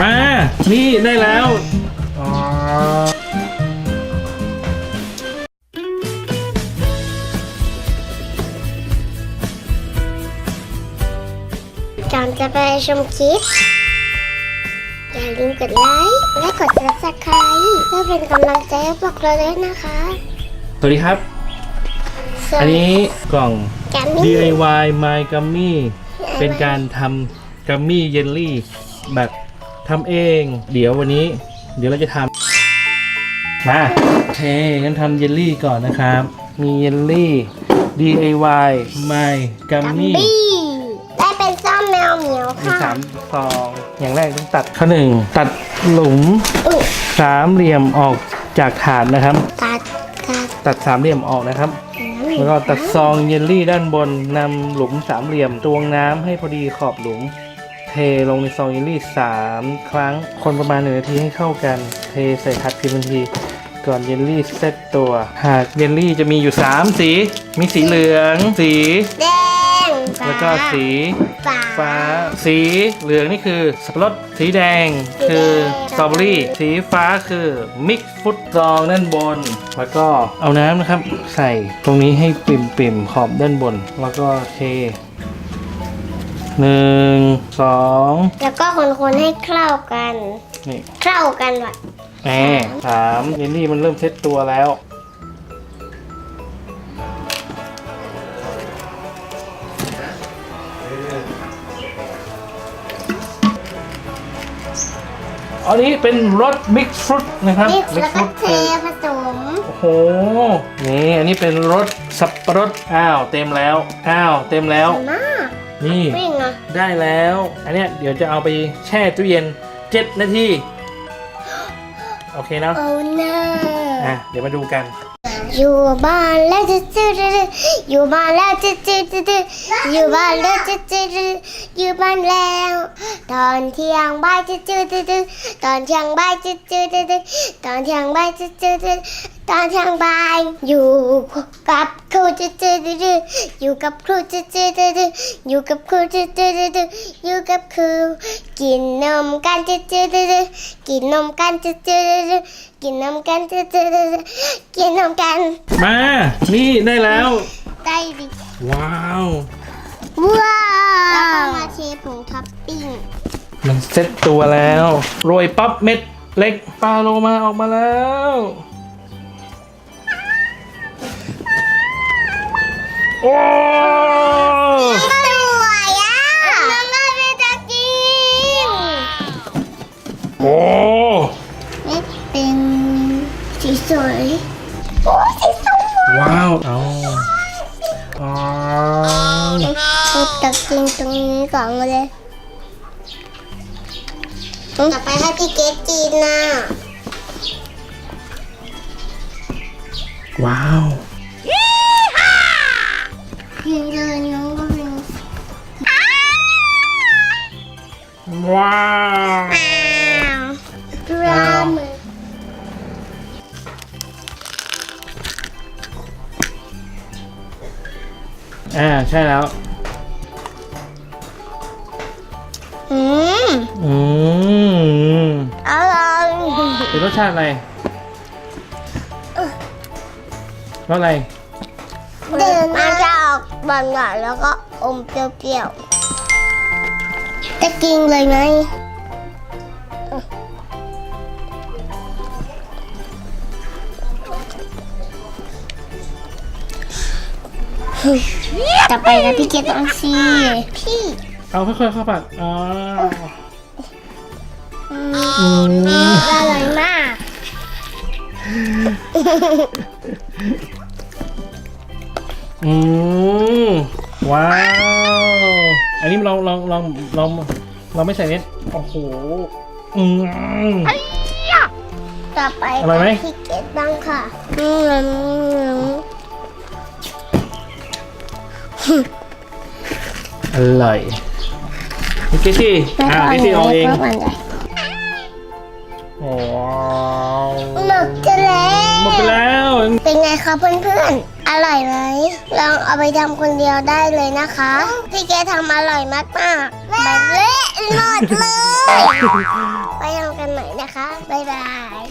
มา นี่ได้แล้วอ๋อก่อนจะไปชมคลิป อย่าลืมกดไลค์ และกด subscribe เพื่อเป็นกำลังใจให้พวกเราด้วยนะคะสวัสดีครับ ส่วอันนี้กล่อง แกมมี่ DIY My Gummy เป็นการทำกัมมี่เยลลี่แบบ ทำเอง เดี๋ยววันนี้ เดี๋ยวเราจะทำมาโอเคงั้นทำเยลลี่ก่อนนะครับ มีเยลลี่ DIY My กัม Gummy บี้ได้เป็นซ่อมแมวเหมียวมีค่ะสามซองอย่างแรกต้องตัดข้อหนึ่งตัดหลุมอุ๊ยสามเหลี่ยมออกจากถาดนะครับ ตัดตัดตัดสามเหลี่ยมออกนะครับ แล้วก็ตัดซองเยลลี่ด้านบนนำหลุมสามเหลี่ยมตวงน้ำให้พอดีขอบหลุม เทลงในซองเยลลี่สามครั้ง คนประมาณหนึ่งนาทีให้เข้ากัน เทใส่ทัดพิมพ์ทันที ก่อนเยลลี่เซตตัว หากเยลลี่จะมีอยู่ 3 สี มีสีเหลือง สี แดงแล้วก็สีฟ้าฟ้า สีเหลืองนี่คือสับปะรด สีแดงสีแดงคือสตรอเบอรี่ สีฟ้าคือมิกซ์ฟุตซองด้านบน แล้วก็เอาน้ำนะครับ ใส่ตรงนี้ให้ปิ่มๆขอบด้านบน แล้วก็เท หนึ่งสองแล้วก็คนๆให้เข้ากันนี่เข้ากันว่ะแหมสามเยลลี่มันเริ่มเซตตัวแล้ว อันนี้เป็นรสมิกซ์ฟรุตนะครับนี่มิกแล้วซ์ฟก็รุตเทคือผสมโอ้โห นี่ อันนี้เป็นรสสับปะรด อ้าว เต็มแล้ว อ้าว เต็มแล้ว มาก นี่วิ่งอะได้แล้ว อันเนี้ยเดี๋ยวจะเอาไปแช่ตู้เย็น7นาทีโอเคเนาะโอ้น่าอะเดี๋ยวมาดูกัน อยู่บ้านแล้วจะจืดอยู่บ้านแล้วจะจืดอยู่บ้านแล้วจะจืดอยู่บ้านแล้ว ตอนเที่ยงบ่ายจะจืดตอนเที่ยงบ่ายจะจืดตอนเที่ยงบ่ายจะจืดตอนเที่ยงบ่ายอยู่กับครูจะจืดอยู่กับครูจะจืดอยู่กับครูจะจืดอยู่กับครูกินนมกันจะจืดกินนมกันจะจืดกินนมกันจะจืดกินนมกันมา นี่ได้แล้ว ได้ดิว้าวว้าวแล้วก็มาเทผงท็อปปิ้งมันเซ็ตตัวแล้วโรยปั๊บเม็ดเล็กปลาโลมาออกมาแล้ว โอ้สวยอะน้องก็ไม่จะกินโอ้นี่เป็นสีสวยโอ้สีสวยว้าวเอาอ๋อเราตักกินตรงนี้ก่อนเลยต่อไปให้พี่เกดกินนะว้าว กินเลยน้องก็เป็นว้าวปลาหมึกอ่าใช่แล้ว อืมอืมอร่อยเป็นรสชาติอะไรรสอะไร เดินมันจะออก หวานหวานๆแล้วก็อมเปรี้ยวๆจะกินเลยไหมต่อไปนะพี่เกดต้องซีพี่ เอาค่อยๆเข้าปากอ๋ออือืมมอร่อยมาก อืม ว้าว อันนี้ลองลองลองลองเราไม่ใส่เน็ตโอ้โหอืม ต่อไปอร่อยไหม พี่เกดบ้างค่ะอืมอร่อยนี่เกซี่อ่าเกซี่เอาเองมันใหญ่ว้าวหมดจะแล้วหมดไปแล้ว เป็นไงคะเพื่อนๆ อร่อยไหมลองเอาไปทำคนเดียวได้เลยนะคะ พี่แกทำอร่อยมากมากแบบเละหมดเลย ไปทำกันใหม่นะคะ บ๊ายบาย